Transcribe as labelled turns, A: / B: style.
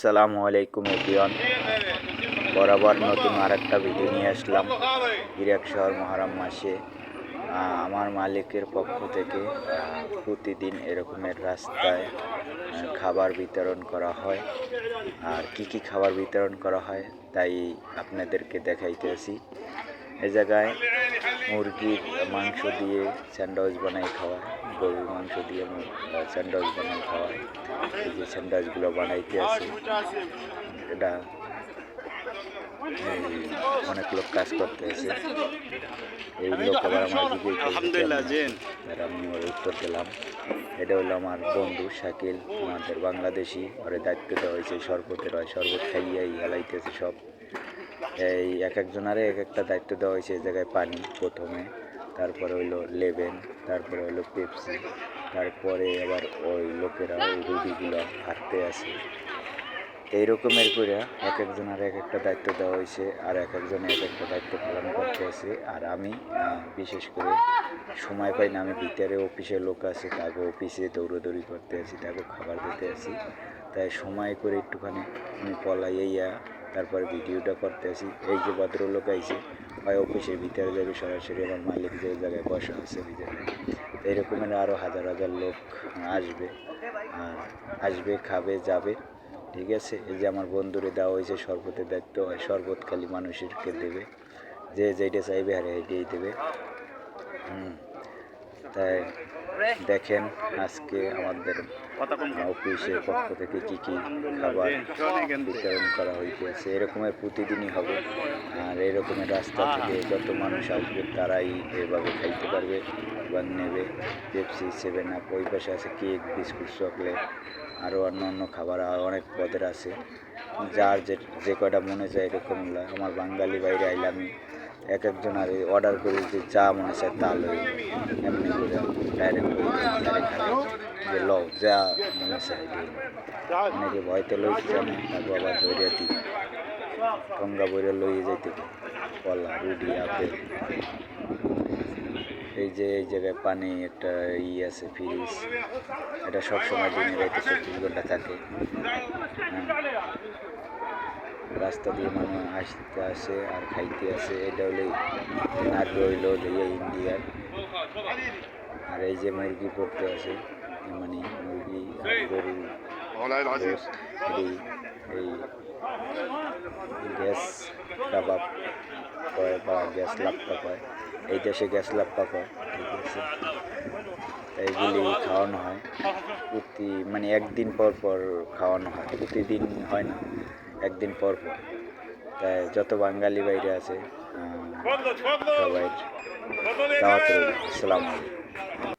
A: আসসালামু আলাইকুম এভিয়ন বরাবর নতুন আর একটা ভিডিও নিয়ে আসলাম। ইরাক শহর মহারাম মাসে। আমার মালিকের পক্ষ থেকে প্রতিদিন এরকমের রাস্তায় খাবার বিতরণ করা হয়। আর কি কি খাবার বিতরণ করা হয়, তাই আপনাদেরকে দেখাইতেছি। এই জায়গায় মুরগির মাংস দিয়ে স্যান্ডউইচ বানাই খাওয়ায় গরুর মাংস দিয়ে স্যান্ডউইচ বানাই খাওয়ায়। এই যে স্যান্ডউইচগুলো বানাইতে আছে। এটা অনেক লোক কাজ করতে আছে এই লোক আবার আমার দিকে আমি ওর উত্তর দিলাম। এটা হলো আমার বন্ধু শাকিল আমাদের বাংলাদেশি। ওরে দায়িত্ব দেওয়া হয়েছে শরবতের হয়। শরবত খাইয়াই হেলাইতেছে সব। এই এক একজনারে এক একটা দায়িত্ব দেওয়া হয়েছে এই জায়গায় পানি প্রথমে, তারপরে হইল লেবেন, তারপরে হইল পেপসি, তারপরে আবার ওই লোকেরা ওই রুগীগুলো হাঁটতে আসে। এই রকমের করে এক একজনের এক একটা দায়িত্ব দেওয়া হয়েছে আর এক একজনে এক একটা দায়িত্ব পালন করতে আছে আর আমি বিশেষ করে সময় পাই না, আমি ভিতরে অফিসে লোক আছে, তাকে অফিসে দৌড়দৌড়ি করতে আছি তাকে খাবার দিতে আছি তাই সময় করে একটুখানি আমি পলাইয়া তারপরে ভিডিওটা করতে আসি এই যে ভদ্রলোক আইছে, হয় অফিসের ভিতরে যাবে সরাসরি আমার মালিক যে জায়গায় বসা আছে তো এরকমের আরও হাজার হাজার লোক আসবে, আর আসবে, খাবে, যাবে, ঠিক আছে? এই যে আমার বন্ধুরে দেওয়া হয়েছে শরবতের দায়িত্ব হয় শরবত খালি মানুষেরকে দেবে। যে যেইটা চাইবে আর এইটাই দেবে। হুম, তাই দেখেন আজকে আমাদের অফিসের পক্ষ থেকে কি কি খাবার বিতরণ করা হইতেছে। এরকমের প্রতিদিনই হবে। আর এরকমের রাস্তা থেকে যত মানুষ আসবে, তারাই এভাবে খাইতে পারবে বা নেবে। পেপসি, সেভেন আপ, ওই পাশে আছে কেক, বিস্কুট, চকলেট আরও অন্য অন্য খাবার অনেক পদের আছে। যার যে যে কয়টা মনে চায় এরকমগুলো আমার বাঙালি বাইরে আইলামই এক একজন আর অর্ডার করে যে যা মনে চায় তা এমনি করে ডাইরেক্ট যে লও, যা মনে চায় দিই অনেকে ভয়তে লইতে জানে তারপর আবার ধরে দিই। গঙ্গা বইরে লইয়ে যাইতে। কলা, রুটি, আপেল। এই যে, এই জায়গায় পানি একটা ই আছে, ফ্রিজ। এটা সবসময় দিনে রাইতে চব্বিশ ঘণ্টা থাকে। হ্যাঁ। রাস্তা দিয়ে মানুষ আসতে আসে আর খাইতে আসে। এটা হলে আর রইল যে ইন্ডিয়ার আর এই যে মুরগি পড়তে আছে মানে মুরগি, গরু এই গ্যাস কাবাব কয় বা গ্যাস লাপ্পা কয়, এই দেশে গ্যাস লাপ্পা কয় ঠিক আছে এগুলি খাওয়ানো হয়। প্রতি মানে একদিন পর পর খাওয়ানো হয়, প্রতিদিন হয় না। একদিন পর পর। তাই যত বাঙালি বাইরে আছে সবাই দাওয়াত আসসালামু আলাইকুম।